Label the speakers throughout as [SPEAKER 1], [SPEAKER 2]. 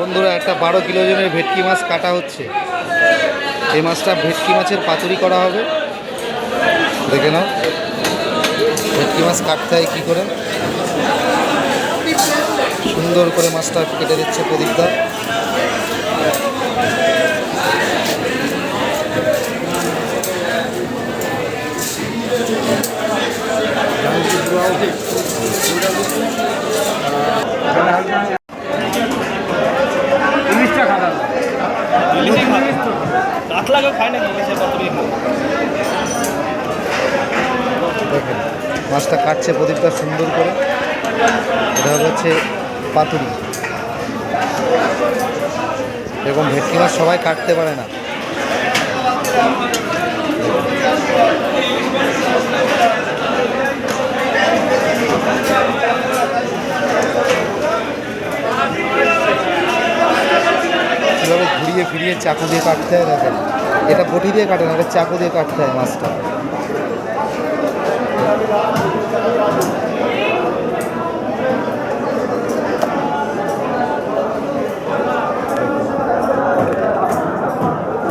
[SPEAKER 1] বন্ধুরা, একটা বারো কিলো ওজনের ভেটকি মাছ কাটা হচ্ছে। এই মাছটা ভেটকি মাছের পাতুরি করা হবে। দেখে নাও, ভেটকি মাছ কাটতে হয় কী করে? সুন্দর করে মাছটা কেটে দিচ্ছে প্রদীপদা। মাছটা কাটছে প্রদীপটা সুন্দর করে। এটা হচ্ছে পাতুরি। এরকম ভেটকি মাছ সবাই কাটতে পারে না। ঘুরিয়ে ফিরিয়ে চাকু দিয়ে কাটতে হয় দেখেন। এটা বটি দিয়ে কাটে না, এটা চাকু দিয়ে কাটতে হয় মাছটা।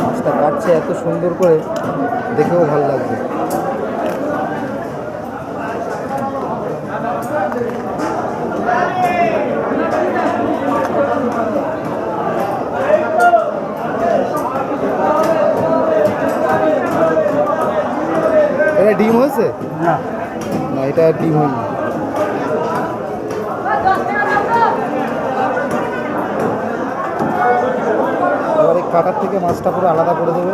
[SPEAKER 1] মাছটা কাটছে এত সুন্দর করে, দেখেও ভালো লাগবে ডিম হয়েছে?
[SPEAKER 2] না।
[SPEAKER 1] না এটা ডিম হয়নি। এবার এই কাটার থেকে মাছটা পুরো আলাদা করে দেবে।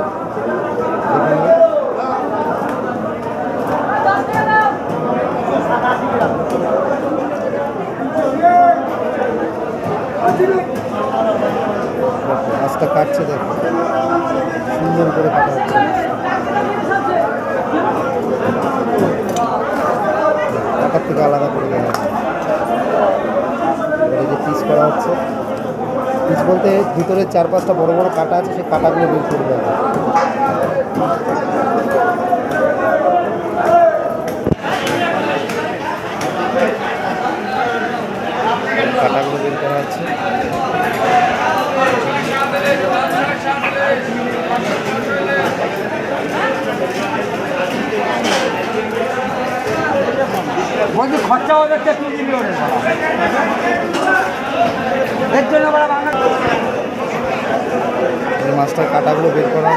[SPEAKER 1] মাছটা কাটছে দেখো। সুন্দর করে কাটা হচ্ছে। থেকে আলাদা করে দেওয়া এই যে পিস করা হচ্ছে পিস বলতে ভিতরে চার পাঁচটা বড় বড় কাটা আছে, সেই কাটাগুলো বের করে দেওয়া হবে কাটাগুলো বের করা হচ্ছে
[SPEAKER 2] বলছি খরচা হবে তেত্রিশ মিলিয়নের এর জন্য বলা বাংলা
[SPEAKER 1] এই মাছটার কাটাগুলো বের করা।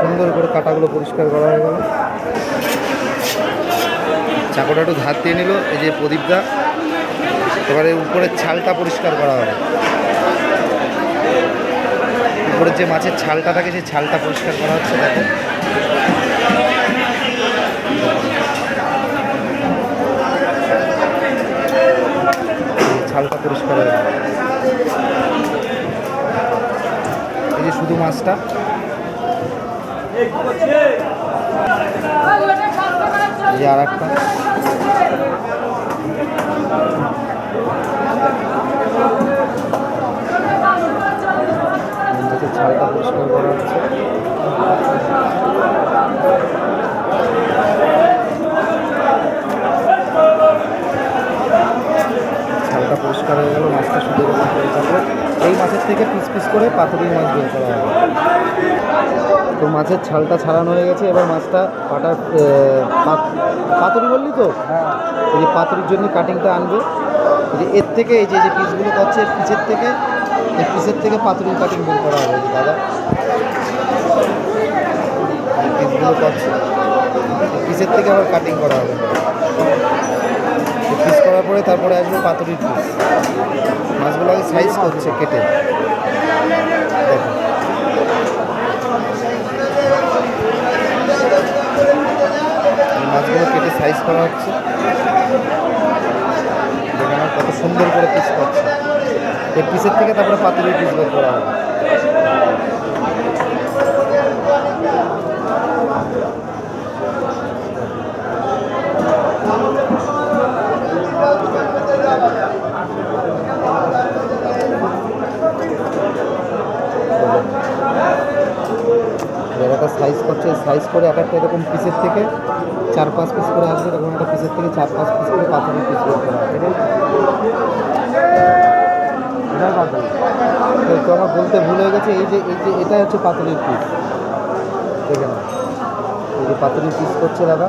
[SPEAKER 1] সুন্দর করে কাটাগুলো পরিষ্কার করা হয়ে গেল। চাকুটা একটু ধার দিয়ে নিল, এই যে প্রদীপদা। এবারে উপরের ছালটা পরিষ্কার করা হবে। উপরের যে মাছের ছালটা থাকে, সেই ছালটা পরিষ্কার করা হচ্ছে, দেখো। ছালটা পরিষ্কার এই যে শুধু মাছটা। এই আর একটা ছালটা পরিষ্কার করা হচ্ছে ছালটা পরিষ্কার হয়ে গেল মাছটা শুধু করে এই মাছের থেকে পিস পিস করে পাতুরি মাছ বের করা হবে। তো মাছের ছালটা ছাড়ানো হয়ে গেছে এবার মাছটা কাটার পাত- পাতুরি বললি তো?
[SPEAKER 2] হ্যাঁ।
[SPEAKER 1] এই যে পাতুরির জন্য কাটিংটা আনবে। যে এর থেকে এই যে পিসগুলো করছে পিসের থেকে এই পিসের থেকে পাতুরির কাটিং বের করা হবে, দাদা। পিসগুলো করছে পিসের থেকে আবার কাটিং করা হবে। পিস করার পরে তারপরে আসবে পাতুরির পিস মাছগুলো আগে সাইজ করছে, কেটে। মাছগুলো কেটে সাইজ করা হচ্ছে। কত সুন্দর করে পিস করছে। এই পিসের থেকে তারপরে পাতুরির পিস বের করা হবে। একটা সাইজ করছে। সাইজ করে এক একটা এরকম পিসের থেকে চার পাঁচ পিস করে আসবে। এরকম একটা পিসের থেকে চার পাঁচ পিস করে পাথরের পিস করা হবে। আছে? তো আমার বলতে ভুল হয়ে গেছে, এই যে এই যে এটা হচ্ছে পাতুরির পিস দেখে না এই যে পাতুরির পিস করছে দাদা